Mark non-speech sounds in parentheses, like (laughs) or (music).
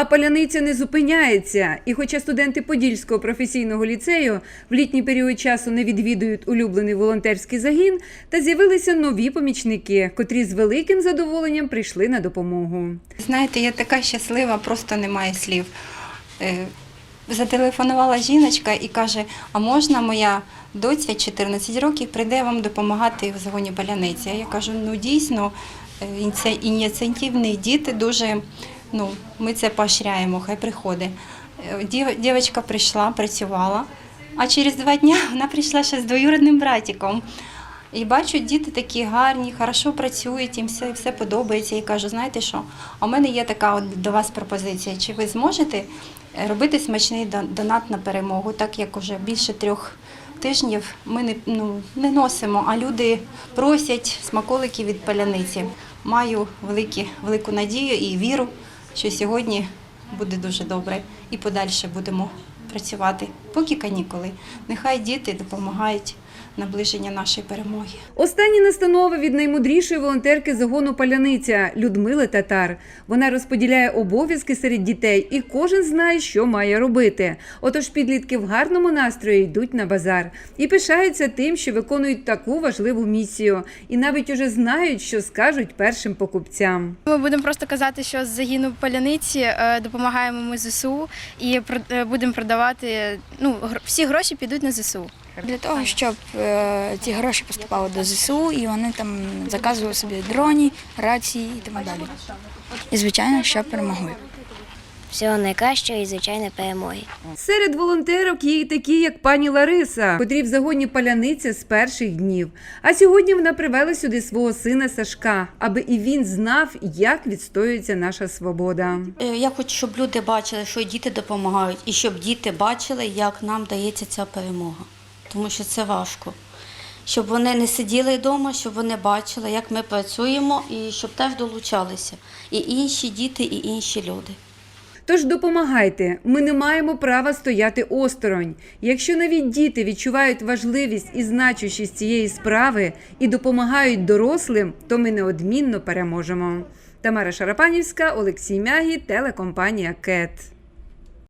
А паляниця не зупиняється. І хоча студенти Подільського професійного ліцею в літній період часу не відвідують улюблений волонтерський загін, та з'явилися нові помічники, котрі з великим задоволенням прийшли на допомогу. Знаєте, я така щаслива, просто немає слів. Е, Зателефонувала жіночка і каже: а можна моя доця 14 років прийде вам допомагати в загоні паляниці? Я кажу, ну дійсно, е, ініці- ініціативні діти дуже, ну, ми це поощряємо, хай приходить. Е, Дівчинка прийшла, працювала, а через два дні (laughs) вона прийшла ще з двоюрідним братиком. І бачу, діти такі гарні, хорошо працюють, їм все, все подобається. І кажу, знаєте що? В мене є така от до вас пропозиція. Чи ви зможете е, робити смачний донат на перемогу, так як уже більше трьох тижнів ми не, ну, не носимо, а люди просять смаколики від паляниці. Маю великі, велику надію і віру, що сьогодні буде дуже добре і подальше будемо працювати. Поки канікули. Нехай діти допомагають наближення нашої перемоги. Останні настанови від наймудрішої волонтерки загону Паляниця Людмили Татар. Вона розподіляє обов'язки серед дітей, і кожен знає, що має робити. Отож, підлітки в гарному настрої йдуть на базар і пишаються тим, що виконують таку важливу місію, і навіть уже знають, що скажуть першим покупцям. Ми будемо просто казати, що з загину паляниці е, допомагаємо ми ЗСУ і про- е, будемо продавати. Ну всі гроші підуть на ЗСУ. Для того, щоб е, ці гроші поступали до ЗСУ, і вони там заказували собі дроні, рації і тому далі. І, звичайно, щоб перемогли. Всього найкращого і звичайно перемоги. Серед волонтерок є і такі, як пані Лариса, котрі в загоні паляниця з перших днів. А сьогодні вона привела сюди свого сина Сашка, аби і він знав, як відстоюється наша свобода. Е, Я хочу, щоб люди бачили, що діти допомагають, і щоб діти бачили, як нам дається ця перемога. Тому що це важко. Щоб вони не сиділи вдома, щоб вони бачили, як ми працюємо, і щоб теж долучалися. І інші діти, і інші люди. Тож допомагайте. Ми не маємо права стояти осторонь. Якщо навіть діти відчувають важливість і значущість цієї справи і допомагають дорослим, то ми неодмінно переможемо. Тамара Шарапанівська, Олексій Мягі, телекомпанія КЕТ.